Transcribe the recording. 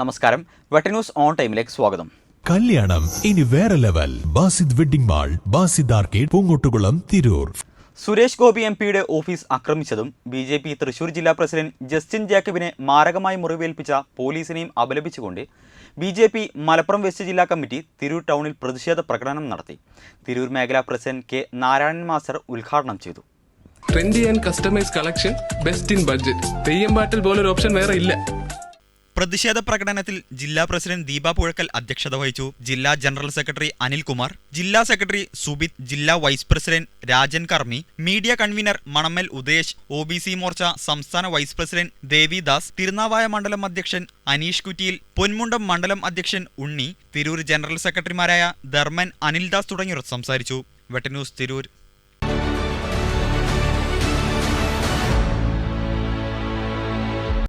നമസ്കാരം. വെട്ടന്യൂസ് ഓൺ ടൈമിലേക്ക് സ്വാഗതം. കല്യാണം ഇനി വേറെ level. Basid wedding mall Basid arcade Poongottukulam Tirur. Suresh Gopi M പിയുടെ ഓഫീസ് ആക്രമിച്ചതും ബി ജെ പി തൃശൂർ ജില്ലാ പ്രസിഡന്റ് ജസ്റ്റിൻ ജാക്കബിനെ മാരകമായി മുറിവേൽപ്പിച്ച പോലീസിനെയും അപലപിച്ചുകൊണ്ട് B J P Malappuram west ജില്ലാ കമ്മിറ്റി തിരൂർ ടൗണിൽ പ്രതിഷേധ പ്രകടനം നടത്തി. തിരൂർ മേഖലാ പ്രസിഡന്റ് കെ നാരായണൻ മാസ്റ്റർ ഉദ്ഘാടനം ചെയ്തു. Trendy and customise collection best in budget. Theyyam പാട്ടിൽ പോലൊരു ഓപ്ഷൻ വേറെ ഇല്ല. പ്രതിഷേധ പ്രകടനത്തിൽ ജില്ലാ പ്രസിഡന്റ് ദീപ പുഴക്കൽ അധ്യക്ഷത വഹിച്ചു. ജില്ലാ ജനറൽ സെക്രട്ടറി അനിൽകുമാർ ജില്ലാ സെക്രട്ടറി സുബിത് ജില്ലാ vice president Rajan കർമ്മി media convener Manammal Udesh ഒ മോർച്ച സംസ്ഥാന വൈസ് പ്രസിഡന്റ് ദേവിദാസ് തിരുനാവായ മണ്ഡലം അധ്യക്ഷൻ അനീഷ് കുറ്റിയിൽ പൊന്മുണ്ടം മണ്ഡലം അധ്യക്ഷൻ ഉണ്ണി തിരൂർ ജനറൽ സെക്രട്ടറിമാരായ ധർമ്മൻ അനിൽദാസ് തുടങ്ങിയവർ സംസാരിച്ചു. വെട്ടന്യൂസ് തിരൂർ